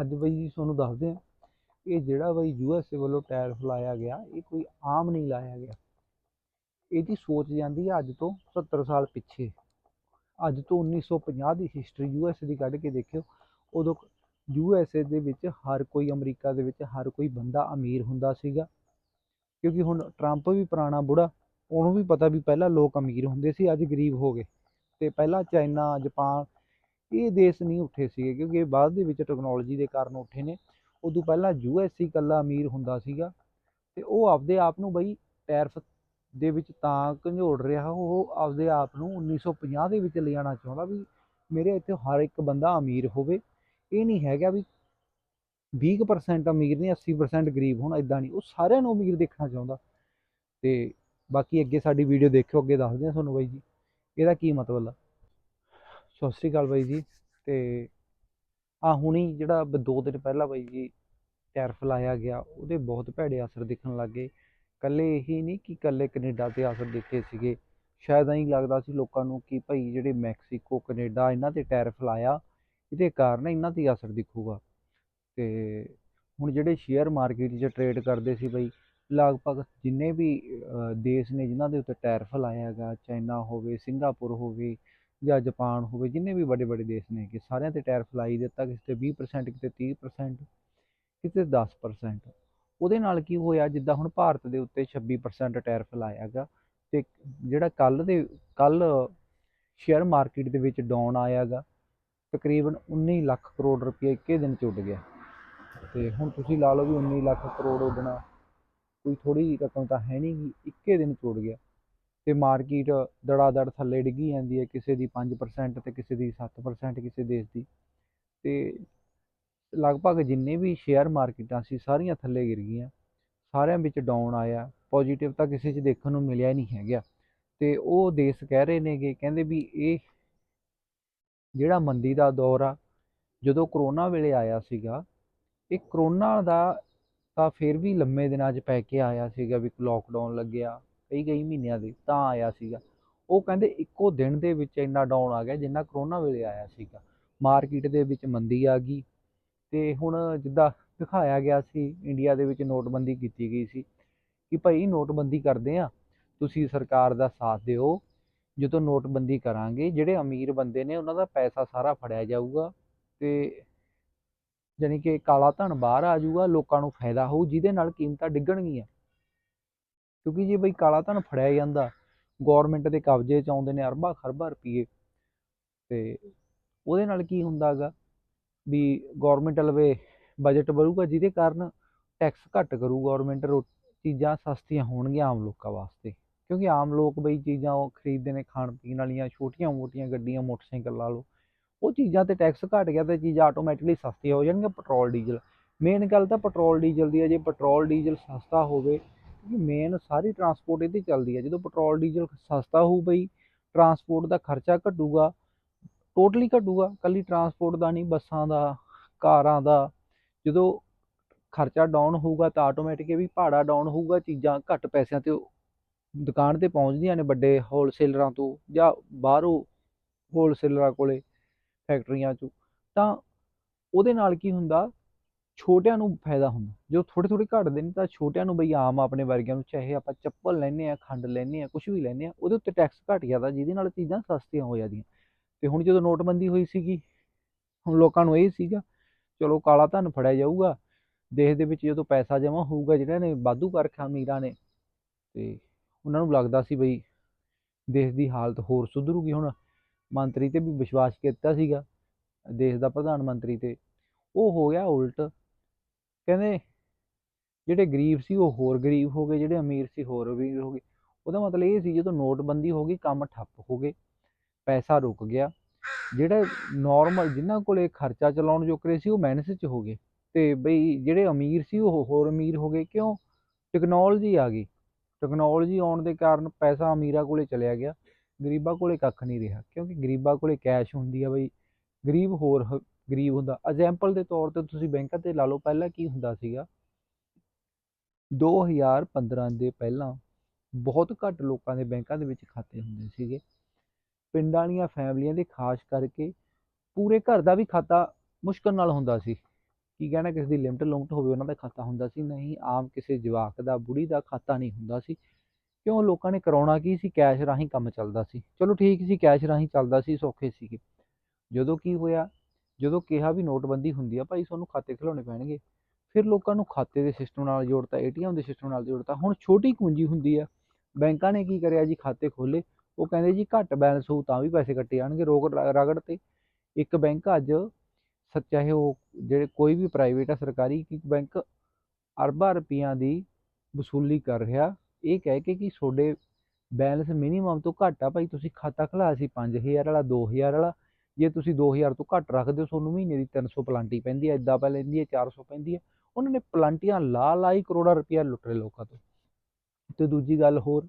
ਅੱਜ ਬਈ ਜੀ ਤੁਹਾਨੂੰ ਦੱਸਦੇ ਆ ਇਹ ਜਿਹੜਾ ਬਈ ਯੂਐਸਏ ਵੱਲੋਂ ਟੈਰਿਫ ਲਾਇਆ ਗਿਆ, ਇਹ ਕੋਈ ਆਮ ਨਹੀਂ ਲਾਇਆ ਗਿਆ। ਇਹਦੀ ਸੋਚ ਜਾਂਦੀ ਹੈ ਅੱਜ ਤੋਂ 70 ਸਾਲ ਪਿੱਛੇ। ਅੱਜ ਤੋਂ 1950 ਦੀ ਹਿਸਟਰੀ ਯੂਐਸਏ ਦੀ ਕੱਢ ਕੇ ਦੇਖਿਓ, ਉਦੋਂ ਯੂਐਸਏ ਦੇ ਵਿੱਚ ਹਰ ਕੋਈ, ਅਮਰੀਕਾ ਦੇ ਵਿੱਚ ਹਰ ਕੋਈ ਬੰਦਾ ਅਮੀਰ ਹੁੰਦਾ ਸੀਗਾ। ਕਿਉਂਕਿ ਹੁਣ ਟਰੰਪ ਵੀ ਪੁਰਾਣਾ ਬੁੜਾ, ਉਹਨੂੰ ਵੀ ਪਤਾ ਵੀ ਪਹਿਲਾਂ ਲੋਕ ਅਮੀਰ ਹੁੰਦੇ ਸੀ, ਅੱਜ ਗਰੀਬ ਹੋ ਗਏ। ਤੇ ਪਹਿਲਾਂ ਚਾਈਨਾ, ਜਾਪਾਨ ਇਹ ਦੇਸ਼ ਨਹੀਂ ਉੱਠੇ ਸੀਗੇ ਕਿਉਂਕਿ ਇਹ ਬਾਅਦ ਦੇ ਵਿੱਚ ਟੈਕਨੋਲੋਜੀ ਦੇ ਕਾਰਨ ਉੱਠੇ ਨੇ। ਉਦੋਂ ਪਹਿਲਾਂ ਯੂਐਸਏ ਇਕੱਲਾ ਅਮੀਰ ਹੁੰਦਾ ਸੀਗਾ ਤੇ ਉਹ ਆਪਦੇ ਆਪ ਨੂੰ ਬਈ ਟੈਰਫ ਦੇ ਵਿੱਚ ਤਾਂ ਝੰਜੋੜ ਰਿਹਾ, ਉਹ ਆਪਦੇ ਆਪ ਨੂੰ 1950 ਦੇ ਵਿੱਚ ਲਿਜਾਣਾ ਚਾਹੁੰਦਾ ਵੀ ਮੇਰੇ ਇੱਥੇ ਹਰ ਇੱਕ ਬੰਦਾ ਅਮੀਰ ਹੋਵੇ। ਇਹ ਨਹੀਂ ਹੈਗਾ ਵੀ 20% ਅਮੀਰ ਨੇ 80% ਗਰੀਬ ਹੋਣ ਇਦਾਂ ਨਹੀਂ। ਉਹ ਸਾਰਿਆਂ ਨੂੰ ਅਮੀਰ ਦੇਖਣਾ ਚਾਹੁੰਦਾ। ਤੇ ਬਾਕੀ ਅੱਗੇ ਸਾਡੀ ਵੀਡੀਓ ਦੇਖਿਓ, ਅੱਗੇ ਦੱਸਦੇ ਹਾਂ ਤੁਹਾਨੂੰ ਬਾਈ ਜੀ। ਇਹਦਾ ਕੀ ਮਤਲਬ ਆ? ਸਤਿ ਸ਼੍ਰੀ ਅਕਾਲ ਬਾਈ ਜੀ, ਤੇ ਆ ਹੁਣੀ ਜਿਹੜਾ ਦੋ ਦਿਨ ਪਹਿਲਾਂ ਬਾਈ ਜੀ ਟੈਰਫ ਲਾਇਆ ਗਿਆ, ਉਹਦੇ ਬਹੁਤ ਭੈੜੇ ਅਸਰ ਦਿਖਣ ਲੱਗ ਗਏ। ਕੱਲੇ ਇਹੀ ਨਹੀਂ ਕਿ ਕੱਲੇ ਕੈਨੇਡਾ ਤੇ ਅਸਰ ਦਿਖੇ ਸੀਗੇ। ਸ਼ਾਇਦ ਐਂ ਲੱਗਦਾ ਸੀ ਲੋਕਾਂ ਨੂੰ ਕਿ ਭਾਈ ਜਿਹੜੇ ਮੈਕਸੀਕੋ, ਕੈਨੇਡਾ ਇਹਨਾਂ ਤੇ ਟੈਰਫ ਲਾਇਆ, ਇਹਦੇ ਕਾਰਨ ਇਹਨਾਂ ਤੇ ਅਸਰ ਦਿਖੂਗਾ। ਤੇ ਹੁਣ ਜਿਹੜੇ ਸ਼ੇਅਰ ਮਾਰਕੀਟ 'ਚ ਟਰੇਡ ਕਰਦੇ ਸੀ ਬਈ, ਲਗਭਗ ਜਿੰਨੇ ਵੀ ਦੇਸ਼ ਨੇ ਜਿਨ੍ਹਾਂ ਦੇ ਉੱਤੇ ਟੈਰਫ ਲਾਇਆ ਹੈਗਾ, ਚਾਈਨਾ ਹੋਵੇ, ਸਿੰਗਾਪੁਰ ਹੋਵੇ ਜਾਂ ਜਾਪਾਨ ਹੋਵੇ, ਜਿੰਨੇ ਵੀ ਵੱਡੇ ਵੱਡੇ ਦੇਸ਼ ਨੇ ਕਿ ਸਾਰਿਆਂ ਤੇ ਟੈਰ ਲਾਈ ਦਿੱਤਾ, ਕਿਸੇ ਤੇ 20% ਕਿਤੇ 30% ਕਿਤੇ 10% ਉਹਦੇ ਨਾਲ ਕੀ ਹੋਇਆ, ਜਿੱਦਾਂ ਹੁਣ ਭਾਰਤ ਦੇ ਉੱਤੇ 26% ਟੈਰਫ ਲਾਇਆ ਹੈਗਾ ਤੇ ਜਿਹੜਾ ਕੱਲ ਦੇ ਕੱਲ ਸ਼ੇਅਰ ਮਾਰਕੀਟ ਦੇ ਵਿੱਚ ਡਾਊਨ ਆਇਆ ਹੈਗਾ ਤਕਰੀਬਨ 19 ਲੱਖ ਕਰੋੜ ਰੁਪਏ ਇੱਕੇ ਦਿਨ ਚ ਉੱਡ ਗਿਆ। ਤੇ ਹੁਣ ਤੁਸੀਂ ਲਾ ਲਓ ਵੀ 19 ਲੱਖ ਕਰੋੜ ਉੱਡਣਾ, ਕੋਈ ਥੋੜੀ ਰਕਮ ਤਾਂ ਹੈ ਨਹੀਂ ਇੱਕੇ ਦਿਨ ਚ ਉੱਡ ਗਿਆ। ਤੇ ਮਾਰਕੀਟ ਦੜਾ ਦੜ ਥੱਲੇ ਡਿੱਗੀ ਜਾਂਦੀ ਹੈ ਕਿਸੇ ਦੀ 5% ਤੇ ਕਿਸੇ ਦੀ 7% ਕਿਸੇ ਦੇਸ਼ ਦੀ। ਤੇ ਲਗਭਗ ਜਿੰਨੇ ਵੀ ਸ਼ੇਅਰ ਮਾਰਕੀਟਾਂ ਸੀ, ਸਾਰੀਆਂ ਥੱਲੇ ਗਿਰ ਗਈਆਂ। ਸਾਰਿਆਂ ਵਿੱਚ ਡਾਊਨ ਆਇਆ। ਪੋਜੀਟਿਵ ਤਾਂ ਕਿਸੇ 'ਚ ਦੇਖਣ ਨੂੰ ਮਿਲਿਆ ਨਹੀਂ ਹੈਗਾ। ਤੇ ਉਹ ਦੇਸ਼ ਕਹਿ ਰਹੇ ਨੇਗੇ, ਕਹਿੰਦੇ ਵੀ ਇਹ ਜਿਹੜਾ ਮੰਦੀ ਦਾ ਦੌਰ ਆ, ਜਦੋਂ ਕਰੋਨਾ ਵੇਲੇ ਆਇਆ ਸੀਗਾ, ਇਹ ਕਰੋਨਾ ਦਾ ਤਾਂ ਫਿਰ ਵੀ ਲੰਮੇ ਦਿਨਾਂ 'ਚ ਪੈ ਕੇ ਆਇਆ ਸੀਗਾ ਵੀ ਲੋਕਡਾਊਨ ਲੱਗਿਆ। ਕਈ ਕਈ ਮਹੀਨਿਆਂ ਦੇ, ਤਾਂ ਆਇਆ ਸੀਗਾ। ਉਹ ਕਹਿੰਦੇ ਇੱਕੋ ਦਿਨ ਦੇ ਵਿੱਚ ਇੰਨਾ ਡਾਊਨ ਆ ਗਿਆ ਜਿੰਨਾ ਕਰੋਨਾ ਵੇਲੇ ਆਇਆ ਸੀਗਾ। ਮਾਰਕੀਟ ਦੇ ਵਿੱਚ ਮੰਦੀ ਆ ਗਈ ਤੇ ਹੁਣ ਜਿੱਦਾਂ ਦਿਖਾਇਆ ਗਿਆ ਸੀ ਇੰਡੀਆ ਦੇ ਵਿੱਚ ਨੋਟਬੰਦੀ ਕੀਤੀ ਗਈ ਸੀ ਕਿ ਭਾਈ ਨੋਟਬੰਦੀ ਕਰਦੇ ਆ ਤੁਸੀਂ ਸਰਕਾਰ ਦਾ ਸਾਥ ਦਿਓ, ਜਦੋਂ ਨੋਟਬੰਦੀ ਕਰਾਂਗੇ, ਜਿਹੜੇ ਅਮੀਰ ਬੰਦੇ ਨੇ ਉਹਨਾਂ ਦਾ ਪੈਸਾ ਸਾਰਾ ਫੜਿਆ ਜਾਊਗਾ ਤੇ ਜਾਣੀ ਕਿ ਕਾਲਾ ਧਨ ਬਾਹਰ ਆ ਜਾਊਗਾ, ਲੋਕਾਂ ਨੂੰ ਫਾਇਦਾ ਹੋਊ, ਜਿਹਦੇ ਨਾਲ ਕੀਮਤਾਂ ਡਿੱਗਣਗੀਆਂ। ਕਿਉਂਕਿ ਜੇ ਬਈ ਕਾਲਾ ਧਨ ਫੜਿਆ ਜਾਂਦਾ ਗਵਰਨਮੈਂਟ ਦੇ ਕਬਜ਼ੇ 'ਚ ਆਉਂਦੇ ਨੇ ਅਰਬਾਂ ਖਰਬਾਂ ਰੁਪਏ ਤੇ ਉਹਦੇ ਨਾਲ ਕੀ ਹੁੰਦਾਗਾ ਵੀ ਗਵਰਨਮੈਂਟ ਲਵੇ ਬਜਟ ਵਧੂਗਾ ਜਿਹਦੇ ਕਾਰਨ ਟੈਕਸ ਘੱਟ ਕਰੂ ਗਵਰਨਮੈਂਟ ਚੀਜ਼ਾਂ ਸਸਤੀਆਂ ਹੋਣਗੀਆਂ ਆਮ ਲੋਕਾਂ ਵਾਸਤੇ। ਕਿਉਂਕਿ ਆਮ ਲੋਕ ਬਈ ਚੀਜ਼ਾਂ ਉਹ ਖਰੀਦਦੇ ਨੇ, ਖਾਣ ਪੀਣ ਵਾਲੀਆਂ ਛੋਟੀਆਂ ਮੋਟੀਆਂ ਗੱਡੀਆਂ, ਮੋਟਰਸਾਈਕਲ ਲਾ ਲਓ, ਉਹ ਚੀਜ਼ਾਂ ਤੇ ਟੈਕਸ ਘਟ ਗਿਆ ਤੇ ਚੀਜ਼ਾਂ ਆਟੋਮੈਟਿਕਲੀ ਸਸਤੀਆਂ ਹੋ ਜਾਣਗੀਆਂ ਪੈਟਰੋਲ ਡੀਜ਼ਲ ਮੇਨ ਗੱਲ ਤਾਂ ਪੈਟਰੋਲ ਡੀਜ਼ਲ ਦੀ ਹੈ ਜੇ ਪੈਟਰੋਲ ਡੀਜ਼ਲ ਸਸਤਾ ਹੋਵੇ ਮੇਨ ਸਾਰੀ ਟਰਾਂਸਪੋਰਟ ਇਹਦੀ ਚੱਲਦੀ ਹੈ। ਜਦੋਂ ਪੈਟਰੋਲ ਡੀਜ਼ਲ ਸਸਤਾ ਹੋਊ ਬਈ ਟਰਾਂਸਪੋਰਟ ਦਾ ਖਰਚਾ ਘਟੂਗਾ ਟੋਟਲੀ ਘਟੂਗਾ। ਕੱਲੀ ਟਰਾਂਸਪੋਰਟ ਦਾ ਨਹੀਂ, ਬੱਸਾਂ ਦਾ, ਕਾਰਾਂ ਦਾ। ਜਦੋਂ ਖਰਚਾ ਡਾਊਨ ਹੋਊਗਾ ਤਾਂ ਆਟੋਮੈਟਿਕ ਵੀ ਭਾੜਾ ਡਾਊਨ ਹੋਊਗਾ, ਚੀਜ਼ਾਂ ਘੱਟ ਪੈਸਿਆਂ ਤੇ ਦੁਕਾਨ ਤੇ ਪਹੁੰਚਦੀਆਂ ਨੇ ਵੱਡੇ ਹੋਲਸੇਲਰਾਂ ਤੋਂ ਜਾਂ ਬਾਹਰੋਂ ਹੋਲਸੇਲਰਾਂ ਕੋਲੇ ਫੈਕਟਰੀਆਂ 'ਚੋਂ। ਤਾਂ ਉਹਦੇ ਨਾਲ ਕੀ ਹੁੰਦਾ ਛੋਟਿਆਂ ਨੂੰ ਫਾਇਦਾ ਹੁੰਦਾ। ਜੋ ਥੋੜੇ ਥੋੜੇ ਘਟਦੇ ਨੇ ਤਾਂ ਛੋਟਿਆਂ ਨੂੰ ਬਈ ਆਮ ਆਪਣੇ ਵਰਗਿਆਂ ਨੂੰ ਚਾਹੇ ਆਪਾਂ ਚੱਪਲ ਲੈਨੇ ਆ ਖੰਡ ਲੈਨੇ ਆ ਕੁਝ ਵੀ ਲੈਨੇ ਆ ਉਹਦੇ ਉੱਤੇ ਟੈਕਸ ਘਟ ਜਾਂਦਾ ਜਿਹਦੇ ਨਾਲ ਚੀਜ਼ਾਂ ਸਸਤੀਆਂ ਹੋ ਜਾਂਦੀਆਂ। ਤੇ ਹੁਣ ਜਦੋਂ ਨੋਟਬੰਦੀ ਹੋਈ ਸੀਗੀ, ਹੁਣ ਲੋਕਾਂ ਨੂੰ ਇਹ ਸੀਗਾ, ਚਲੋ ਕਾਲਾ ਧਨ ਫੜਿਆ ਜਾਊਗਾ, ਦੇਸ਼ ਦੇ ਵਿੱਚ ਜਦੋਂ ਪੈਸਾ ਜਮ੍ਹਾਂ ਹੋਊਗਾ ਜਿਹੜਾ ਨੇ ਵਾਧੂ ਕਰ ਰੱਖਿਆ ਅਮੀਰਾਂ ਨੇ, ਤੇ ਉਹਨਾਂ ਨੂੰ ਲੱਗਦਾ ਸੀ ਬਈ ਦੇਸ਼ ਦੀ ਹਾਲਤ ਹੋਰ ਸੁਧਰੂਗੀ। ਹੁਣ ਮੰਤਰੀ ਤੇ ਵੀ ਵਿਸ਼ਵਾਸ ਕੀਤਾ ਸੀਗਾ, ਦੇਸ਼ ਦਾ ਪ੍ਰਧਾਨ ਮੰਤਰੀ ਤੇ, ਉਹ ਹੋ ਗਿਆ ਉਲਟ। ਕਹਿੰਦੇ ਜਿਹੜੇ ਗਰੀਬ ਸੀ, ਉਹ ਹੋਰ ਗਰੀਬ ਹੋ ਗਏ, ਜਿਹੜੇ ਅਮੀਰ ਸੀ, ਹੋਰ ਅਮੀਰ ਹੋ ਗਏ। ਉਹਦਾ ਮਤਲਬ ਇਹ ਸੀ, ਜਦੋਂ ਨੋਟਬੰਦੀ ਹੋ ਗਈ, ਕੰਮ ਠੱਪ ਹੋ ਗਏ, ਪੈਸਾ ਰੁਕ ਗਿਆ। ਜਿਹੜੇ ਨਾਰਮਲ ਜਿਨ੍ਹਾਂ ਕੋਲੇ ਖਰਚਾ ਚਲਾਉਣ ਜੋਕਰੇ ਸੀ, ਉਹ ਮਾਈਨਸ 'ਚ ਹੋ ਗਏ। ਤੇ ਬਈ ਜਿਹੜੇ ਅਮੀਰ ਸੀ, ਉਹ ਹੋਰ ਅਮੀਰ ਹੋ ਗਏ। ਕਿਉਂ? ਟੈਕਨੋਲੋਜੀ ਆ ਗਈ। ਟੈਕਨੋਲੋਜੀ ਆਉਣ ਦੇ ਕਾਰਨ ਪੈਸਾ ਅਮੀਰਾਂ ਕੋਲੇ ਚਲਿਆ ਗਿਆ। ਗਰੀਬਾਂ ਕੋਲੇ ਕੱਖ ਨਹੀਂ ਰਿਹਾ, ਕਿਉਂਕਿ ਗਰੀਬਾਂ ਕੋਲੇ ਕੈਸ਼ ਹੁੰਦੀ ਆ ਬਈ। ਗਰੀਬ ਹੋਰ ਹ- ਗਰੀਬ ਹੁੰਦਾ। ਐਗਜ਼ਾਮਪਲ ਦੇ ਤੌਰ ਤੇ ਤੁਸੀਂ ਬੈਂਕਾਂ ਤੇ ਲਾ ਲਓ, ਪਹਿਲਾਂ ਕੀ ਹੁੰਦਾ ਸੀਗਾ? 2015 ਦੇ ਪਹਿਲਾਂ ਬਹੁਤ ਘੱਟ ਲੋਕਾਂ ਦੇ ਬੈਂਕਾਂ ਦੇ ਵਿੱਚ ਖਾਤੇ ਹੁੰਦੇ ਸੀਗੇ। ਪਿੰਡਾਂ ਵਾਲੀਆਂ ਫੈਮਲੀਆਂ ਦੇ ਖਾਸ ਕਰਕੇ ਪੂਰੇ ਘਰ ਦਾ ਵੀ ਖਾਤਾ ਮੁਸ਼ਕਲ ਨਾਲ ਹੁੰਦਾ ਸੀ। ਕੀ ਕਹਿਣਾ, ਕਿਸੇ ਦੀ ਲਿਮਟ ਲੁਮਟ ਹੋਵੇ, ਉਹਨਾਂ ਦਾ ਖਾਤਾ ਹੁੰਦਾ ਸੀ। ਨਹੀਂ, ਆਮ ਕਿਸੇ ਜਵਾਕ ਦਾ, ਬੁੜੀ ਦਾ ਖਾਤਾ ਨਹੀਂ ਹੁੰਦਾ ਸੀ। ਕਿਉਂ? ਲੋਕਾਂ ਨੇ ਕਰਾਉਣਾ ਕੀ ਸੀ? ਕੈਸ਼ ਰਾਹੀਂ ਕੰਮ ਚੱਲਦਾ ਸੀ। ਚਲੋ ਠੀਕ ਸੀ, ਕੈਸ਼ ਰਾਹੀਂ ਚੱਲਦਾ ਸੀ, ਸੌਖੇ ਸੀਗੇ। ਜਦੋਂ ਕੀ ਹੋਇਆ? ਜਦੋਂ ਕਿਹਾ ਵੀ ਨੋਟਬੰਦੀ ਹੁੰਦੀ ਆ, ਭਾਈ ਤੁਹਾਨੂੰ ਖਾਤੇ ਖਿਲਾਉਣੇ ਪੈਣਗੇ। ਫਿਰ ਲੋਕਾਂ ਨੂੰ ਖਾਤੇ ਦੇ ਸਿਸਟਮ ਨਾਲ ਜੋੜਤਾ, ਏਟੀਐਮ ਦੇ ਸਿਸਟਮ ਨਾਲ ਜੋੜਤਾ। ਹੁਣ ਛੋਟੀ ਕੁੰਜੀ ਹੁੰਦੀ ਆ, ਬੈਂਕਾਂ ਨੇ ਕੀ ਕਰਿਆ ਜੀ? ਖਾਤੇ ਖੋਲੇ ਉਹ ਕਹਿੰਦੇ ਜੀ ਘੱਟ ਬੈਲੈਂਸ ਹੋਊ ਤਾਂ ਵੀ ਪੈਸੇ ਕੱਟੇ ਜਾਣਗੇ ਰੋਕ ਰ- ਰਗੜ ਤੇ। ਇੱਕ ਬੈਂਕ ਅੱਜ ਸ- ਚਾਹੇ ਉਹ ਜਿਹੜੇ ਕੋਈ ਵੀ ਪ੍ਰਾਈਵੇਟ ਆ, ਸਰਕਾਰੀ, ਇੱਕ ਬੈਂਕ ਅਰਬਾਂ ਰੁਪਈਆਂ ਦੀ ਵਸੂਲੀ ਕਰ ਰਿਹਾ। ਇਹ ਕਹਿ ਕੇ ਕਿ ਤੁਹਾਡੇ ਬੈਲੈਂਸ ਮਿਨੀਮਮ ਤੋਂ ਘੱਟ ਆ, ਭਾਈ ਤੁਸੀਂ ਖਾਤਾ ਖੁਲਾਇਆ ਸੀ 5000 ਵਾਲਾ 2000 ਵਾਲਾ। ਜੇ ਤੁਸੀਂ 2000 ਤੋਂ ਘੱਟ ਰੱਖਦੇ ਹੋ, ਤੁਹਾਨੂੰ ਮਹੀਨੇ ਦੀ 300 ਪਲਾਂਟੀ ਪੈਂਦੀ ਹੈ ਇਦਾਂ ਪੈ ਲੈਂਦੀ ਹੈ 400 ਪੈਂਦੀ ਹੈ। ਉਹਨਾਂ ਨੇ ਪਲਾਂਟੀਆਂ ਲਾ ਲਾਈ ਕਰੋੜਾਂ ਰੁਪਇਆ ਲੁੱਟ ਰਹੇ ਲੋਕਾਂ ਤੋਂ। ਤੇ ਦੂਜੀ ਗੱਲ ਹੋਰ,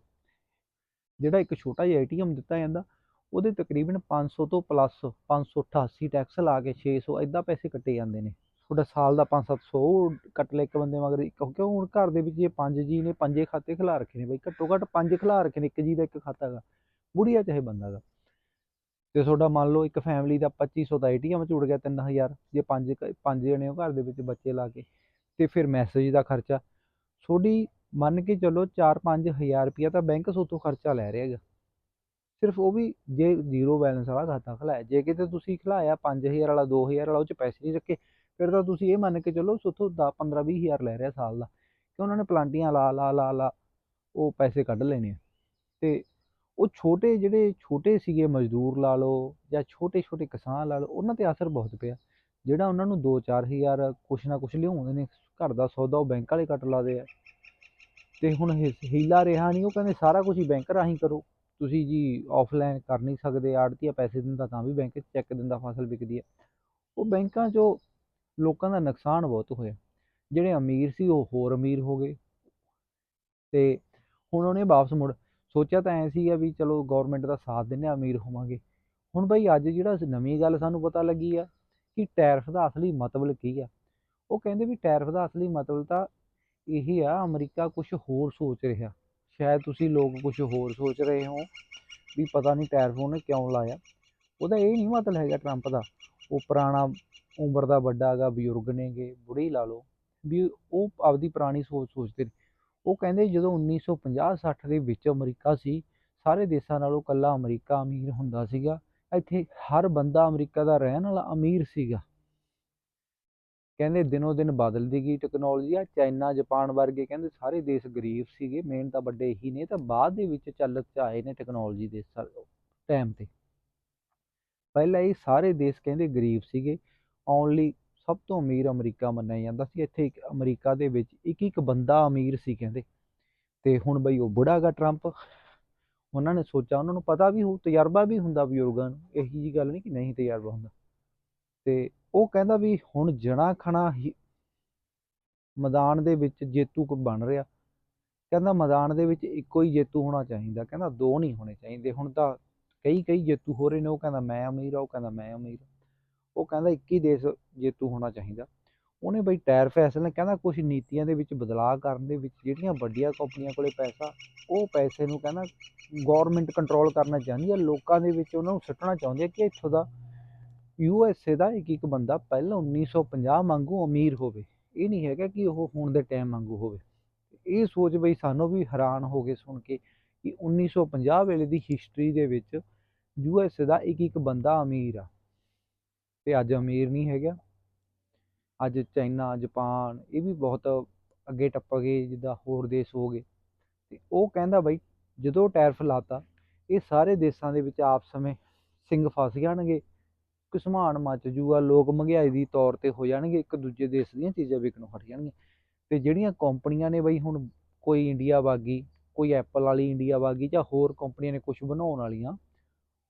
ਜਿਹੜਾ ਇੱਕ ਛੋਟਾ ਜਿਹਾ ਏਟੀਐਮ ਦਿੱਤਾ ਜਾਂਦਾ, ਉਹਦੇ ਤਕਰੀਬਨ 500 ਤੋਂ ਪਲੱਸ 588 ਟੈਕਸ ਲਾ ਕੇ 600 ਇਦਾਂ ਪੈਸੇ ਕੱਟੇ ਜਾਂਦੇ ਨੇ। ਤੁਹਾਡਾ ਸਾਲ ਦਾ 5-700 ਕੱਟ ਲੈ ਇੱਕ ਬੰਦੇ ਮਗਰ ਕਿਉਂਕਿ ਹੁਣ ਘਰ ਦੇ ਵਿੱਚ ਜੇ ਪੰਜ ਜੀ ਨੇ ਪੰਜੇ ਖਾਤੇ ਖਿਲਾ ਰੱਖੇ ਨੇ ਬਈ, ਘੱਟੋ ਘੱਟ ਪੰਜ ਖਿਲਾ ਰੱਖੇ ਨੇ ਇੱਕ ਜੀ ਦਾ ਇੱਕ ਖਾਤਾ ਹੈਗਾ। ਬੁੜੀਆ ਚਾਹੇ ਬੰਦਾ ਗਾ ਤੇ ਤੁਹਾਡਾ ਮੰਨ ਲਓ ਇੱਕ ਫੈਮਿਲੀ ਦਾ 2500 ਦਾ ਏਟੀਐਮ ਚ ਉੜ ਗਿਆ 3000 ਜੇ ਪੰਜ ਕ- ਪੰਜ ਜਣੇ ਹੋ ਘਰ ਦੇ ਵਿੱਚ ਬੱਚੇ ਲਾ ਕੇ, ਤੇ ਫਿਰ ਮੈਸੇਜ ਦਾ ਖਰਚਾ। ਤੁਹਾਡੀ ਮੰਨ ਕੇ ਚੱਲੋ 4-5000 ਰੁਪਇਆ ਤਾਂ ਬੈਂਕ ਸੋਤੋਂ ਖਰਚਾ ਲੈ ਰਿਹਾ ਹੈਗਾ। ਸਿਰਫ ਉਹ ਵੀ ਜੇ ਜ਼ੀਰੋ ਬੈਲੈਂਸ ਵਾਲਾ ਖਾਤਾ ਖਲਾਇਆ। ਜੇ ਕਿਤੇ ਤੁਸੀਂ ਖਲਾਇਆ 5000 ਵਾਲਾ 2000 ਵਾਲਾ, ਉਹ ਚ ਪੈਸੇ ਨਹੀਂ ਰੱਖੇ, ਫਿਰ ਤਾਂ ਤੁਸੀਂ ਇਹ ਮੰਨ ਕੇ ਚੱਲੋ ਸੋਤੋਂ 10 15 20000 ਲੈ ਰਿਹਾ ਸਾਲ ਦਾ। ਕਿ ਉਹਨਾਂ ਨੇ ਪਲਾਂਟੀਆਂ ਲਾ ਲਾ ਲਾ ਲਾ, ਉਹ ਪੈਸੇ ਕੱਢ ਲੈਣੇ ਆ। ਤੇ ਉਹ ਛੋਟੇ ਜਿਹੜੇ ਛੋਟੇ ਸੀਗੇ ਮਜ਼ਦੂਰ ਲਾ ਲਓ ਜਾਂ ਛੋਟੇ ਛੋਟੇ ਕਿਸਾਨ ਲਾ ਲਓ, ਉਹਨਾਂ ਤੇ ਅਸਰ ਬਹੁਤ ਪਿਆ। ਜਿਹੜਾ ਉਹਨਾਂ ਨੂੰ 2-4000 ਕੁਛ ਨਾ ਕੁਛ ਲਿਆਉਂਦੇ ਨੇ, ਘਰ ਦਾ ਸੌਦਾ ਉਹ ਬੈਂਕ ਵਾਲੇ ਕੱਟ ਲਾਦੇ ਆ। ਤੇ ਹੁਣ ਹੀਲਾ ਰਿਹਾ ਨਹੀਂ, ਉਹ ਕਹਿੰਦੇ ਸਾਰਾ ਕੁਝ ਹੀ ਬੈਂਕ ਰਾਹੀਂ ਕਰੋ। ਤੁਸੀਂ ਜੀ ਆਫਲਾਈਨ ਕਰ ਨਹੀਂ ਸਕਦੇ, ਆੜਤੀਆ ਪੈਸੇ ਦਿੰਦਾ ਤਾਂ ਵੀ ਬੈਂਕ 'ਚ ਚੈੱਕ ਦਿੰਦਾ, ਫਸਲ ਵਿਕਦੀ ਹੈ ਉਹ ਬੈਂਕਾਂ 'ਚੋਂ ਲੋਕਾਂ ਦਾ ਨੁਕਸਾਨ ਬਹੁਤ ਹੋਇਆ। ਜਿਹੜੇ ਅਮੀਰ ਸੀ, ਉਹ ਹੋਰ ਅਮੀਰ ਹੋ ਗਏ। ਤੇ ਹੁਣ ਉਹਨੇ ਵਾਪਸ ਮੁੜ ਸੋਚਿਆ ਤਾਂ ਐ ਸੀਗਾ ਵੀ ਚਲੋ ਗਵਰਨਮੈਂਟ ਦਾ ਸਾਥ ਦਿੰਨੇ ਆ ਅਮੀਰ ਹੋਵਾਂਗੇ। ਹੁਣ ਬਈ ਅੱਜ ਜਿਹੜਾ ਨਵੀਂ ਗੱਲ ਸਾਨੂੰ ਪਤਾ ਲੱਗੀ ਆ ਕਿ ਟੈਰਫ ਦਾ ਅਸਲੀ ਮਤਲਬ ਕੀ ਆ। ਉਹ ਕਹਿੰਦੇ ਵੀ ਟੈਰਫ ਦਾ ਅਸਲੀ ਮਤਲਬ ਤਾਂ ਇਹੀ ਆ, ਅਮਰੀਕਾ ਕੁਝ ਹੋਰ ਸੋਚ ਰਿਹਾ। ਸ਼ਾਇਦ ਤੁਸੀਂ ਲੋਕ ਕੁਝ ਹੋਰ ਸੋਚ ਰਹੇ ਹੋ ਵੀ ਪਤਾ ਨਹੀਂ ਟੈਰਫ ਉਹਨੇ ਕਿਉਂ ਲਾਇਆ। ਉਹਦਾ ਇਹ ਨਹੀਂ ਮਤਲਬ ਹੈਗਾ ਟਰੰਪ ਦਾ, ਉਹ ਪੁਰਾਣਾ ਉਮਰ ਦਾ ਵੱਡਾ ਹੈਗਾ, ਬਜ਼ੁਰਗ ਨੇਗੇ ਬੁੜੇ ਲਾ ਲਓ। ਵੀ ਉਹ ਆਪਦੀ ਪੁਰਾਣੀ ਸੋਚ ਸੋਚਦੇ ਨੇ। ਉਹ ਕਹਿੰਦੇ ਜਦੋਂ 1950-60 ਦੇ ਵਿੱਚ ਅਮਰੀਕਾ ਸੀ, ਸਾਰੇ ਦੇਸ਼ਾਂ ਨਾਲੋਂ ਕੱਲਾ ਅਮਰੀਕਾ ਅਮੀਰ ਹੁੰਦਾ ਸੀਗਾ। ਇੱਥੇ ਹਰ ਬੰਦਾ ਅਮਰੀਕਾ ਦਾ ਰਹਿਣ ਵਾਲਾ ਅਮੀਰ ਸੀਗਾ। ਕਹਿੰਦੇ ਦਿਨੋ ਦਿਨ ਬਦਲਦੀ ਗਈ ਟੈਕਨੋਲੋਜੀ ਆ, ਚਾਈਨਾ, ਜਾਪਾਨ ਵਰਗੇ ਕਹਿੰਦੇ ਸਾਰੇ ਦੇਸ਼ ਗਰੀਬ ਸੀਗੇ ਮੇਨ ਤਾਂ ਵੱਡੇ ਹੀ ਨੇ, ਤਾਂ ਬਾਅਦ ਦੇ ਵਿੱਚ ਚੱਲ ਚ ਆਏ ਨੇ ਟੈਕਨੋਲੋਜੀ ਦੇ ਟਾਈਮ ਤੇ। ਪਹਿਲਾਂ ਇਹ ਸਾਰੇ ਦੇਸ਼ ਕਹਿੰਦੇ ਗਰੀਬ ਸੀਗੇ ਓਨਲੀ ਸਭ ਤੋਂ ਅਮੀਰ ਅਮਰੀਕਾ ਮੰਨਿਆ ਜਾਂਦਾ ਸੀ। ਇੱਥੇ ਇੱਕ ਅਮਰੀਕਾ ਦੇ ਵਿੱਚ ਇੱਕ ਇੱਕ ਬੰਦਾ ਅਮੀਰ ਸੀ ਕਹਿੰਦੇ। ਤੇ ਹੁਣ ਬਈ ਉਹ ਬੁੜਾ ਗਾ ਟਰੰਪ। ਉਹਨਾਂ ਨੇ ਸੋਚਿਆ, ਉਹਨਾਂ ਨੂੰ ਪਤਾ ਵੀ ਹੋ ਤਜਰਬਾ ਵੀ ਹੁੰਦਾ ਬਜ਼ੁਰਗਾਂ ਨੂੰ। ਇਹੀ ਜੀ ਗੱਲ ਨਹੀਂ ਕਿ ਨਹੀਂ ਤਜਰਬਾ ਹੁੰਦਾ। ਤੇ ਉਹ ਕਹਿੰਦਾ ਵੀ ਹੁਣ ਜਣਾ ਖਣਾ ਹੀ ਮੈਦਾਨ ਦੇ ਵਿੱਚ ਜੇਤੂ ਕੋ ਬਣ ਰਿਹਾ। ਕਹਿੰਦਾ ਮੈਦਾਨ ਦੇ ਵਿੱਚ ਇੱਕੋ ਹੀ ਜੇਤੂ ਹੋਣਾ ਚਾਹੀਦਾ। ਕਹਿੰਦਾ ਦੋ ਨਹੀਂ ਹੋਣੇ ਚਾਹੀਦੇ। ਹੁਣ ਤਾਂ ਕਈ ਕਈ ਜੇਤੂ ਹੋ ਰਹੇ ਨੇ। ਉਹ ਕਹਿੰਦਾ, ਮੈਂ ਅਮੀਰ ਆ। ਉਹ ਕਹਿੰਦਾ, ਮੈਂ ਅਮੀਰ ਆ। ਉਹ ਕਹਿੰਦਾ ਇੱਕ ਹੀ ਦੇਸ਼ ਜੇਤੂ ਹੋਣਾ ਚਾਹੀਦਾ। ਉਹਨੇ ਬਈ ਟਾਇਰ ਫੈਸਲੇ ਕਹਿੰਦਾ ਕੁਝ ਨੀਤੀਆਂ ਦੇ ਵਿੱਚ ਬਦਲਾਅ ਕਰਨ ਦੇ ਵਿੱਚ ਜਿਹੜੀਆਂ ਵੱਡੀਆਂ ਕੰਪਨੀਆਂ ਕੋਲੇ ਪੈਸਾ, ਉਹ ਪੈਸੇ ਨੂੰ ਕਹਿੰਦਾ ਗਵਰਨਮੈਂਟ ਕੰਟਰੋਲ ਕਰਨਾ ਚਾਹੁੰਦੀ ਹੈ ਲੋਕਾਂ ਦੇ ਵਿੱਚ ਉਹਨਾਂ ਨੂੰ ਸੁੱਟਣਾ ਚਾਹੁੰਦੀ ਹੈ ਕਿ ਇੱਥੋਂ ਦਾ ਯੂ ਐਸ ਏ ਦਾ ਇੱਕ ਇੱਕ ਬੰਦਾ ਪਹਿਲਾਂ 1950 ਵਾਂਗੂ ਅਮੀਰ ਹੋਵੇ। ਇਹ ਨਹੀਂ ਹੈਗਾ ਕਿ ਉਹ ਹੁਣ ਦੇ ਟਾਈਮ ਵਾਂਗੂ ਹੋਵੇ। ਇਹ ਸੋਚ ਬਈ ਸਾਨੂੰ ਵੀ ਹੈਰਾਨ ਹੋ ਗਏ ਸੁਣ ਕੇ ਕਿ 1950 ਵੇਲੇ ਦੀ ਹਿਸਟਰੀ ਦੇ ਵਿੱਚ ਯੂ ਐਸ ਏ ਦਾ ਇੱਕ ਇੱਕ ਬੰਦਾ ਅਮੀਰ ਆ। ਤੇ ਅੱਜ ਅਮੀਰ ਨਹੀਂ ਹੈਗਾ। ਅੱਜ ਚਾਈਨਾ, ਜਾਪਾਨ ਇਹ ਵੀ ਬਹੁਤ ਅੱਗੇ ਟੱਪ ਗਏ ਜਿੱਦਾਂ ਹੋਰ ਦੇਸ਼ ਹੋ ਗਏ। ਤੇ ਉਹ ਕਹਿੰਦਾ ਬਈ, ਜਦੋਂ ਟੈਰਿਫ ਲਾਤਾ, ਇਹ ਸਾਰੇ ਦੇਸ਼ਾਂ ਦੇ ਵਿੱਚ ਆਪ ਸਮੇਂ ਸਿੰਘ ਫਸ ਜਾਣਗੇ। ਘਸਮਾਨ ਮੱਚ ਜੂਗਾ, ਲੋਕ ਮਹਿੰਗਾਈ ਦੀ ਤੌਰ ਤੇ ਹੋ ਜਾਣਗੇ, ਇੱਕ ਦੂਜੇ ਦੇਸ਼ ਦੀਆਂ ਚੀਜ਼ਾਂ ਵਿਕਣੋਂ ਹਟ ਜਾਣਗੀਆਂ। ਤੇ ਜਿਹੜੀਆਂ ਕੰਪਨੀਆਂ ਨੇ ਬਈ ਹੁਣ ਕੋਈ ਇੰਡੀਆ ਵਾਗੀ ਕੋਈ ਐਪਲ ਵਾਲੀ ਇੰਡੀਆ ਵਾਗੀ ਜਾਂ ਹੋਰ ਕੰਪਨੀਆਂ ਨੇ ਕੁਝ ਬਣਾਉਣ ਵਾਲੀਆਂ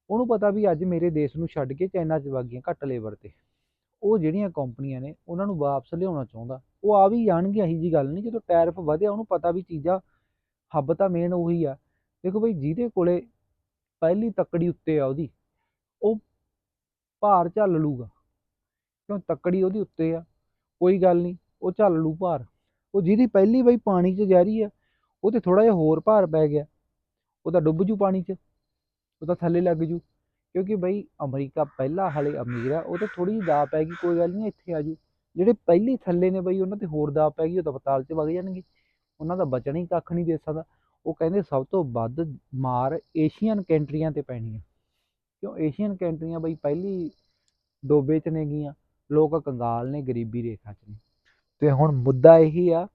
ਉਹਨੂੰ ਪਤਾ ਵੀ ਅੱਜ ਮੇਰੇ ਦੇਸ਼ ਨੂੰ ਛੱਡ ਕੇ ਚਾਈਨਾ 'ਚ ਵਾਗੀਆਂ ਘੱਟ ਲੇਬਰ ਤੇ। ਉਹ ਜਿਹੜੀਆਂ ਕੰਪਨੀਆਂ ਨੇ, ਉਹਨਾਂ ਨੂੰ ਵਾਪਸ ਲਿਆਉਣਾ ਚਾਹੁੰਦਾ। ਉਹ ਆ ਵੀ ਜਾਣਗੀਆਂ, ਇਹੀ ਜੀ ਗੱਲ ਨਹੀਂ, ਜਦੋਂ ਟੈਰਿਫ ਵਧਿਆ, ਉਹਨੂੰ ਪਤਾ ਵੀ ਚੀਜ਼ਾਂ ਹੱਬ ਤਾਂ ਮੇਨ ਉਹੀ ਆ। ਦੇਖੋ ਬਈ, ਜਿਹਦੇ ਕੋਲੇ ਪਹਿਲੀ ਤੱਕੜੀ ਉੱਤੇ ਆ ਉਹਦੀ, ਉਹ ਭਾਰ ਝੱਲ ਲੂਗਾ। ਕਿਉਂ? ਤੱਕੜੀ ਉਹਦੀ ਉੱਤੇ ਆ, ਕੋਈ ਗੱਲ ਨਹੀਂ, ਉਹ ਝੱਲ ਲੂ ਭਾਰ। ਉਹ ਜਿਹਦੀ ਪਹਿਲੀ ਬਈ ਪਾਣੀ 'ਚ ਜਾ ਰਹੀ ਆ, ਉਹ ਤੇ ਥੋੜਾ ਜਿਹਾ ਹੋਰ ਭਾਰ ਪੈ ਗਿਆ, ਉਹ ਤਾਂ ਡੁੱਬ ਜੂ ਪਾਣੀ 'ਚ। ਉਹ ਤਾਂ ਥੱਲੇ ਲੱਗ ਜੂ। ਕਿਉਂਕਿ ਬਈ ਅਮਰੀਕਾ ਪਹਿਲਾ ਹਾਲੇ ਅਮੀਰ ਆ, ਉਹ ਤਾਂ ਥੋੜੀ ਜਿਹੀ ਦਾ ਪੈ ਗਈ, ਕੋਈ ਗੱਲ ਨਹੀਂ, ਇੱਥੇ ਆ ਜੂ। ਜਿਹੜੇ ਪਹਿਲੀ ਥੱਲੇ ਨੇ ਬਈ, ਉਹਨਾਂ ਤੇ ਹੋਰ ਦਾ ਪੈ ਗਈ, ਉਹ ਤਾਂ ਪਤਾਲ 'ਚ ਵਗ ਜਾਣਗੇ। ਉਹਨਾਂ ਦਾ ਬਚਣਾ ਹੀ ਕੱਖ ਨਹੀਂ ਦੇ। ਸਕਦਾ ਉਹ ਕਹਿੰਦੇ ਸਭ ਤੋਂ ਵੱਧ ਮਾਰ ਏਸ਼ੀਅਨ ਕੰਟਰੀਆਂ ਤੇ ਪੈਣੀ ਆ। ਕਿਉਂ? ਏਸ਼ੀਅਨ ਕੰਟਰੀਆਂ ਬਈ ਪਹਿਲੀ ਡੋਬੇ 'ਚ ਨੇਗੀਆਂ ਲੋਕ ਕੰਗਾਲ ਨੇ ਗਰੀਬੀ ਰੇਖਾ 'ਚ ਨੇ। ਤੇ ਹੁਣ ਮੁੱਦਾ ਇਹੀ ਆ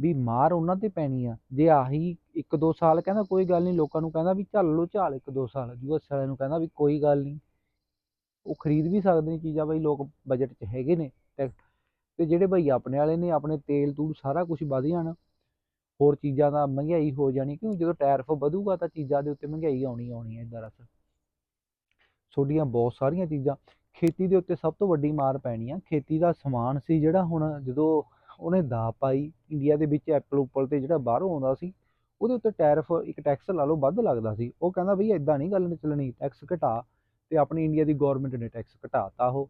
ਵੀ ਮਾਰ ਉਹਨਾਂ ਤੇ ਪੈਣੀ ਆ। ਜੇ ਆਹੀ ਇੱਕ ਦੋ ਸਾਲ ਕਹਿੰਦਾ ਕੋਈ ਗੱਲ ਨਹੀਂ, ਲੋਕਾਂ ਨੂੰ ਕਹਿੰਦਾ ਵੀ ਝੱਲ ਲਓ ਝਾਲ ਇੱਕ ਦੋ ਸਾਲ ਯੂਐਸ ਵਾਲਿਆਂ ਨੂੰ ਕਹਿੰਦਾ ਵੀ ਕੋਈ ਗੱਲ ਨਹੀਂ। ਉਹ ਖਰੀਦ ਵੀ ਸਕਦੇ ਨੇ ਚੀਜ਼ਾਂ ਬਈ, ਲੋਕ ਬਜਟ 'ਚ ਹੈਗੇ ਨੇ ਤੇ ਜਿਹੜੇ ਬਈ ਆਪਣੇ ਵਾਲੇ ਨੇ, ਆਪਣੇ ਤੇਲ ਤੂਲ ਸਾਰਾ ਕੁਝ ਵਧ ਜਾਣਾ, ਹੋਰ ਚੀਜ਼ਾਂ ਦਾ ਮਹਿੰਗਾਈ ਹੋ ਜਾਣੀ, ਕਿਉਂ ਜਦੋਂ ਟੈਰਫ ਵਧੂਗਾ ਤਾਂ ਚੀਜ਼ਾਂ ਦੇ ਉੱਤੇ ਮਹਿੰਗਾਈ ਆਉਣੀ ਆਉਣੀ ਹੈ ਦਰਅਸਲ ਤੁਹਾਡੀਆਂ ਬਹੁਤ ਸਾਰੀਆਂ ਚੀਜ਼ਾਂ, ਖੇਤੀ ਦੇ ਉੱਤੇ ਸਭ ਤੋਂ ਵੱਡੀ ਮਾਰ ਪੈਣੀ ਆ, ਖੇਤੀ ਦਾ ਸਮਾਨ ਸੀ ਜਿਹੜਾ ਹੁਣ ਜਦੋਂ ਉਹਨੇ ਦਾ ਪਾਈ ਇੰਡੀਆ ਦੇ ਵਿੱਚ ਐਪਲ ਉੱਪਲ ਤੇ ਜਿਹੜਾ ਬਾਹਰੋਂ ਆਉਂਦਾ ਸੀ ਉਹਦੇ ਉੱਤੇ ਟੈਰਿਫ ਇੱਕ ਟੈਕਸ ਲਾ ਲਓ, ਵੱਧ ਲੱਗਦਾ ਸੀ। ਉਹ ਕਹਿੰਦਾ ਬਈ ਇਦਾਂ ਨਹੀਂ ਗੱਲ ਚੱਲਣੀ, ਟੈਕਸ ਘਟਾ ਤੇ ਆਪਣੀ ਇੰਡੀਆ ਦੀ ਗਵਰਨਮੈਂਟ ਨੇ ਟੈਕਸ ਘਟਾਤਾ ਉਹ।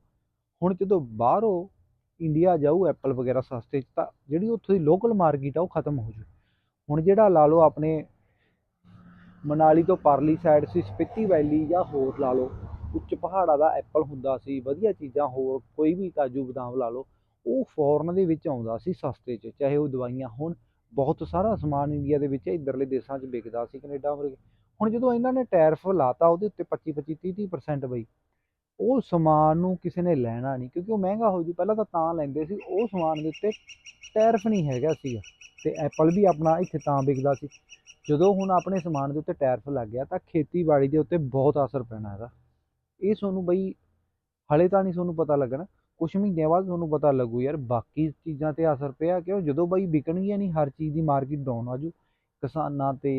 ਹੁਣ ਜਦੋਂ ਬਾਹਰੋਂ ਇੰਡੀਆ ਜਾਊ, ਐਪਲ ਵਗੈਰਾ ਸਸਤੇ 'ਚ, ਤਾਂ ਜਿਹੜੀ ਉੱਥੋਂ ਦੀ ਲੋਕਲ ਮਾਰਕੀਟ ਆ, ਉਹ ਖਤਮ ਹੋ ਜੂ। ਹੁਣ ਜਿਹੜਾ ਲਾ ਲਓ ਆਪਣੇ ਮਨਾਲੀ ਤੋਂ ਪਰਲੀ ਸਾਈਡ ਸੀ, ਸਪਿਤੀ ਵੈਲੀ ਜਾਂ ਹੋਰ ਲਾ ਲਓ, ਉੱਚ ਪਹਾੜਾਂ ਦਾ ਐਪਲ ਹੁੰਦਾ ਸੀ, ਵਧੀਆ ਚੀਜ਼ਾਂ ਹੋਰ, ਕੋਈ ਵੀ ਕਾਜੂ ਬਦਾਮ ਲਾ ਲਓ, ਉਹ ਫੋਰਨ ਦੇ ਵਿੱਚ ਆਉਂਦਾ ਸੀ ਸਸਤੇ 'ਚ, ਚਾਹੇ ਉਹ ਦਵਾਈਆਂ ਹੋਣ। ਬਹੁਤ ਸਾਰਾ ਸਮਾਨ ਇੰਡੀਆ ਦੇ ਵਿੱਚ ਇੱਧਰਲੇ ਦੇਸ਼ਾਂ 'ਚ ਵਿਕਦਾ ਸੀ, ਕੈਨੇਡਾ, ਅਮਰੀਕਾ। ਹੁਣ ਜਦੋਂ ਇਹਨਾਂ ਨੇ ਟੈਰਿਫ ਲਾਤਾ, ਉਹਦੇ ਉੱਤੇ 25 25 30 30% ਬਈ। ਉਹ ਸਮਾਨ ਨੂੰ ਕਿਸੇ ਨੇ ਲੈਣਾ ਨਹੀਂ, ਕਿਉਂਕਿ ਉਹ ਮਹਿੰਗਾ ਹੋ ਜੂ, ਪਹਿਲਾਂ ਤਾਂ ਤਾਂ ਲੈਂਦੇ ਸੀ, ਉਹ ਸਮਾਨ ਦੇ ਉੱਤੇ ਟੈਰਫ ਨਹੀਂ ਹੈਗਾ ਸੀਗਾ। ਤੇ ਐਪਲ ਵੀ ਆਪਣਾ ਇੱਥੇ ਤਾਂ ਵਿਕਦਾ ਸੀ। ਜਦੋਂ ਹੁਣ ਆਪਣੇ ਸਮਾਨ ਦੇ ਉੱਤੇ ਟੈਰਫ ਲੱਗ ਗਿਆ, ਤਾਂ ਖੇਤੀਬਾੜੀ ਦੇ ਉੱਤੇ ਬਹੁਤ ਅਸਰ ਪੈਣਾ ਇਹਦਾ। ਇਹ ਤੁਹਾਨੂੰ ਬਈ, ਹਲੇ ਤਾਂ ਨਹੀਂ ਤੁਹਾਨੂੰ ਪਤਾ ਲੱਗਣਾ। ਕੁਛ ਮਹੀਨਿਆਂ ਬਾਅਦ ਤੁਹਾਨੂੰ ਪਤਾ ਲੱਗੂ ਯਾਰ ਬਾਕੀ ਚੀਜ਼ਾਂ ਤੇ ਅਸਰ ਪਿਆ ਕਿਉਂ? ਜਦੋਂ ਬਈ ਵਿਕਣਗੀਆਂ ਨਹੀਂ ਹਰ ਚੀਜ਼ ਦੀ ਮਾਰਕੀਟ ਡਾਊਨ ਆਜੂ ਕਿਸਾਨਾਂ ਤੇ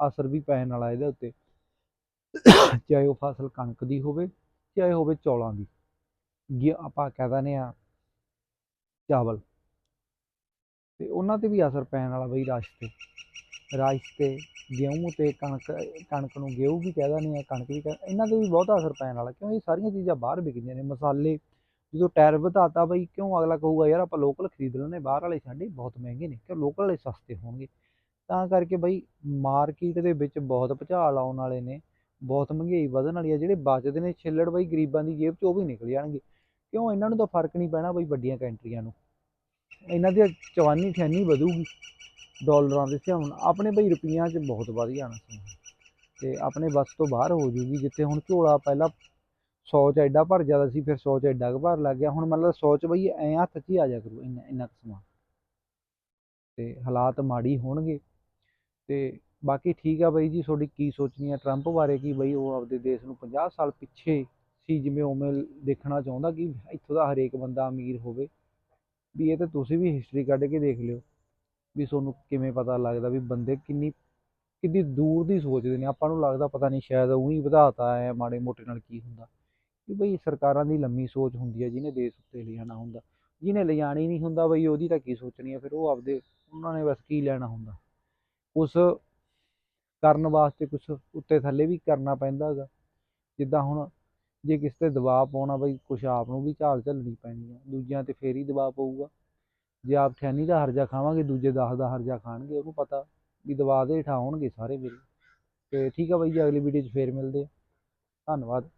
ਅਸਰ ਵੀ ਪੈਣ ਵਾਲਾ ਇਹਦੇ ਉੱਤੇ। ਚਾਹੇ ਉਹ ਫਸਲ ਕਣਕ ਦੀ ਹੋਵੇ, ਚਾਹੇ ਹੋਵੇ ਚੌਲਾਂ ਦੀ। ਜੇ ਆਪਾਂ ਕਹਿ ਦਿੰਦੇ ਆ ਚਾਵਲ। ਤੇ ਉਹਨਾਂ ਤੇ ਵੀ ਅਸਰ ਪੈਣ ਵਾਲਾ ਬਈ ਰਸ਼ ਤੇ। ਰਾਈਸ ਤੇ ਗੇਹੂੰ ਤੇ ਕਣਕ ਕਣਕ ਨੂੰ ਗੇਹੂੰ ਵੀ ਕਹਿ ਦਿੰਦੇ ਆ ਕਣਕ ਵੀ ਕਹਿ, ਇਹਨਾਂ ਤੇ ਵੀ ਬਹੁਤ ਅਸਰ ਪੈਣ ਵਾਲਾ। ਕਿਉਂ? ਇਹ ਸਾਰੀਆਂ ਚੀਜ਼ਾਂ ਬਾਹਰ ਵਿਕਦੀਆਂ ਨੇ। ਮਸਾਲੇ ਜਦੋਂ ਟੈਰ ਵਧਾਤਾ ਬਈ, ਕਿਉਂ ਅਗਲਾ ਕਹੂਗਾ, ਯਾਰ ਆਪਾਂ ਲੋਕਲ ਖਰੀਦ ਲੈਂਦੇ, ਬਾਹਰ ਵਾਲੇ ਸਾਡੇ ਬਹੁਤ ਮਹਿੰਗੇ ਨੇ ਕਿ ਲੋਕਲ ਵਾਲੇ ਸਸਤੇ ਹੋਣਗੇ? ਤਾਂ ਕਰਕੇ ਬਈ ਮਾਰਕੀਟ ਦੇ ਵਿੱਚ ਬਹੁਤ ਭੁਚਾਲ ਆਉਣ ਵਾਲੇ ਨੇ, ਬਹੁਤ ਮਹਿੰਗਾਈ ਵਧਣ ਵਾਲੀ ਆ, ਜਿਹੜੇ ਬਚਦੇ ਨੇ ਛਿੱਲੜ ਬਈ, ਗਰੀਬਾਂ ਦੀ ਜੇਬ 'ਚ, ਉਹ ਵੀ ਨਿਕਲ ਜਾਣਗੇ। ਕਿਉਂ ਇਹਨਾਂ ਨੂੰ ਤਾਂ ਫ਼ਰਕ ਨਹੀਂ ਪੈਣਾ ਬਈ ਵੱਡੀਆਂ ਕੰਟਰੀਆਂ ਨੂੰ? ਇਹਨਾਂ ਦੀ ਚਵਾਨੀ ਠਿਆਨੀ ਵਧੂਗੀ, ਡਾਲਰਾਂ ਦੇ ਹਿਸਾਬ ਨਾਲ। ਆਪਣੇ ਬਈ ਰੁਪਈਆਂ 'ਚ ਬਹੁਤ ਵਧ ਜਾਣਾ ਸੀ ਤੇ ਆਪਣੇ ਬਸ ਤੋਂ ਬਾਹਰ ਹੋ ਜੂਗੀ, ਜਿੱਥੇ ਹੁਣ ਝੋਲਾ ਪਹਿਲਾਂ 100 ਚ ਐਡਾ ਭਰ ਜਾਂਦਾ ਸੀ, ਫਿਰ 100 ਚ ਐਡਾ ਕੁ ਭਰ ਲੱਗ ਗਿਆ। ਹੁਣ ਮਤਲਬ 100 ਚ ਬਈ ਐਂ ਹੱਥ 'ਚ ਹੀ ਆ ਜਾ ਕਰੂ, ਇੰਨਾ ਇੰਨਾ ਕੁ ਸਮਾਨ ਤੇ ਹਾਲਾਤ ਮਾੜੀ ਹੋਣਗੇ। ਤੇ ਬਾਕੀ ਠੀਕ ਆ ਬਈ ਜੀ, ਤੁਹਾਡੀ ਕੀ ਸੋਚਣੀ ਆ ਟਰੰਪ ਬਾਰੇ ਕੀ ਬਈ, ਉਹ ਆਪਦੇ ਦੇਸ਼ ਨੂੰ 50 ਸਾਲ ਪਿੱਛੇ ਸੀ, ਜਿਵੇਂ ਉਵੇਂ ਦੇਖਣਾ ਚਾਹੁੰਦਾ ਕਿ ਇੱਥੋਂ ਦਾ ਹਰੇਕ ਬੰਦਾ ਅਮੀਰ ਹੋਵੇ। ਵੀ ਇਹ ਤਾਂ ਤੁਸੀਂ ਵੀ ਹਿਸਟਰੀ ਕੱਢ ਕੇ ਦੇਖ ਲਿਓ, ਵੀ ਤੁਹਾਨੂੰ ਕਿਵੇਂ ਪਤਾ ਲੱਗਦਾ ਵੀ ਬੰਦੇ ਕਿੰਨੀ ਕਿੰਨੀ ਦੂਰ ਦੀ ਸੋਚਦੇ ਨੇ। ਆਪਾਂ ਨੂੰ ਲੱਗਦਾ ਪਤਾ ਨਹੀਂ, ਸ਼ਾਇਦ ਉਹੀ ਵਧਾਤਾ ਐ, ਮਾੜੇ ਮੋਟੇ ਨਾਲ ਕੀ ਹੁੰਦਾ। ਕਿ ਬਈ ਸਰਕਾਰਾਂ ਦੀ ਲੰਮੀ ਸੋਚ ਹੁੰਦੀ ਹੈ, ਜਿਹਨੇ ਦੇਸ਼ ਉੱਤੇ ਲਿਜਾਣਾ ਹੁੰਦਾ। ਜਿਹਨੇ ਲਿਜਾਣੀ ਨਹੀਂ ਹੁੰਦਾ ਬਈ, ਉਹਦੀ ਤਾਂ ਕੀ ਸੋਚਣੀ ਹੈ? ਫਿਰ ਉਹ ਆਪਦੇ, ਉਹਨਾਂ ਨੇ ਬਸ ਕੀ ਲੈਣਾ ਹੁੰਦਾ? ਉਸ ਕਰਨ ਵਾਸਤੇ ਕੁਛ ਉੱਤੇ ਥੱਲੇ ਵੀ ਕਰਨਾ ਪੈਂਦਾ ਹੈਗਾ। ਜਿੱਦਾਂ ਹੁਣ ਜੇ ਕਿਸੇ ਤੇ ਦਬਾਅ ਪਾਉਣਾ ਬਈ, ਕੁਛ ਆਪ ਨੂੰ ਵੀ ਝਾਲ ਝੱਲਣੀ ਪੈਣੀ ਹੈ ਦੂਜਿਆਂ ਤੇ ਫੇਰ ਹੀ ਦਬਾਅ ਪਊਗਾ। ਜੇ ਆਪ ਠਿਆਨੀ ਦਾ ਹਰਜਾ ਖਾਵਾਂਗੇ, ਦੂਜੇ ਦਸ ਦਾ ਹਰਜਾ ਖਾਣਗੇ, ਉਹਨੂੰ ਪਤਾ ਵੀ ਦਬਾਅ ਦੇ ਹੇਠਾਂ ਆਉਣਗੇ ਸਾਰੇ ਮੇਰੇ। ਤੇ ਠੀਕ ਆ ਬਾਈ ਜੀ ਅਗਲੀ ਵੀਡੀਓ 'ਚ ਫੇਰ ਮਿਲਦੇ ਆ। ਧੰਨਵਾਦ।